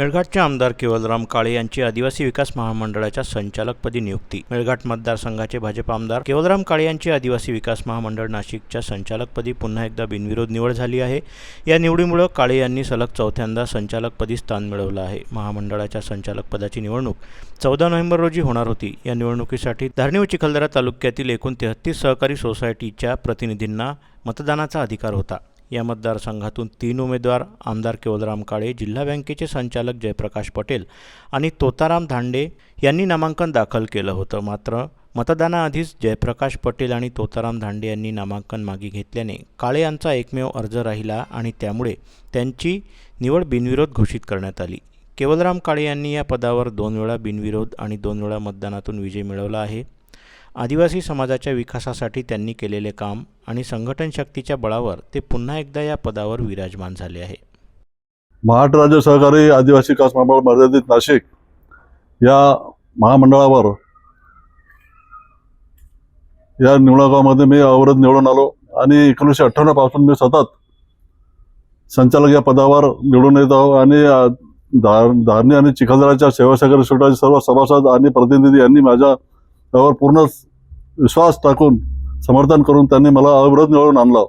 मेळघाटचे आमदार केवलराम काळे यांची आदिवासी विकास महामंडळाच्या संचालकपदी नियुक्ती. मेळघाट मतदारसंघाचे भाजप आमदार केवलराम काळे यांची आदिवासी विकास महामंडळ नाशिकच्या संचालकपदी पुन्हा एकदा बिनविरोध निवड झाली आहे. या निवडीमुळे काळे यांनी सलग चौथ्यांदा संचालकपदी स्थान मिळवलं आहे. महामंडळाच्या संचालकपदाची निवडणूक चौदा नोव्हेंबर रोजी होणार होती. या निवडणुकीसाठी धारणीव चिखलदरा तालुक्यातील एकूण तेहतीस सहकारी सोसायटीच्या प्रतिनिधींना मतदानाचा अधिकार होता. या मतदारसंघातून तीन उमेदवार आमदार केवलराम काळे जिल्हा बँकेचे संचालक जयप्रकाश पटेल आणि तोताराम धांडे यांनी नामांकन दाखल केलं होतं. मात्र मतदानाआधीच जयप्रकाश पटेल आणि तोताराम धांडे यांनी नामांकन मागे घेतल्याने काळे यांचा एकमेव अर्ज राहिला आणि त्यामुळे त्यांची निवड बिनविरोध घोषित करण्यात आली. केवलराम काळे यांनी या पदावर दोन वेळा बिनविरोध आणि दोन वेळा मतदानातून विजय मिळवला आहे. आदिवासी समाजाच्या विकासासाठी त्यांनी केलेले काम आणि संघटन शक्तीच्या बळावर ते पुन्हा एकदा या पदावर विराजमान झाले आहे. महाराष्ट्र राज्य सहकारी आदिवासी विकास महामंडळ मर्यादित नाशिक या महामंडळावर या निवडणुकामध्ये मी अवरोध निवडून आलो आणि एकोणीसशे अठ्ठ्याण्णवपासून मी सतत संचालक या पदावर निवडून येत आहो आणि धारणी आणि चिखलदराच्या सेवासागर सहकारी सर्व सभासद आणि प्रतिनिधी यांनी माझ्या त्यावर पूर्ण विश्वास टाकून समर्थन करून त्यांनी मला अविरोध निवडून आणलं.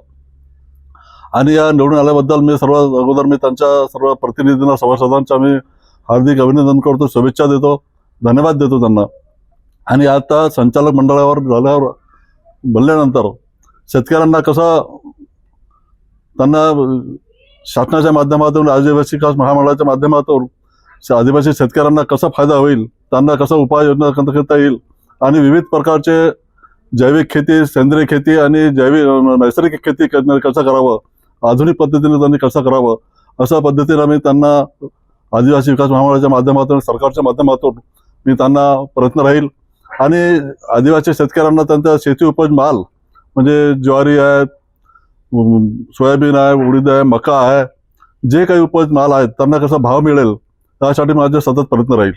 आणि या निवडून आल्याबद्दल मी सर्व अगोदर मी त्यांच्या सर्व प्रतिनिधींना सभासदांचा मी हार्दिक अभिनंदन करतो शुभेच्छा देतो धन्यवाद देतो त्यांना. आणि आता संचालक मंडळावर झाल्यावर बोलल्यानंतर शेतकऱ्यांना कसं त्यांना शासनाच्या माध्यमातून आदिवासी विकास महामंडळाच्या माध्यमातून श- आदिवासी शेतकऱ्यांना कसा फायदा होईल त्यांना कसा उपाययोजना करता येईल आणि विविध प्रकारचे जैविक खेती सेंद्रिय खेती आणि जैविक नैसर्गिक खेती करणं कसं करावं? आधुनिक पद्धतीने त्यांनी कसं करावं? अशा पद्धतीने मी त्यांना आदिवासी विकास महामंडळाच्या माध्यमातून सरकारच्या माध्यमातून मी त्यांना प्रयत्न राहील. आणि आदिवासी शेतकऱ्यांना त्यांचा शेती उपज माल म्हणजे ज्वारी आहे सोयाबीन आहे उडीद आहे मका आहे जे काही उपज माल आहेत त्यांना कसा भाव मिळेल त्यासाठी माझा सतत प्रयत्न राहील.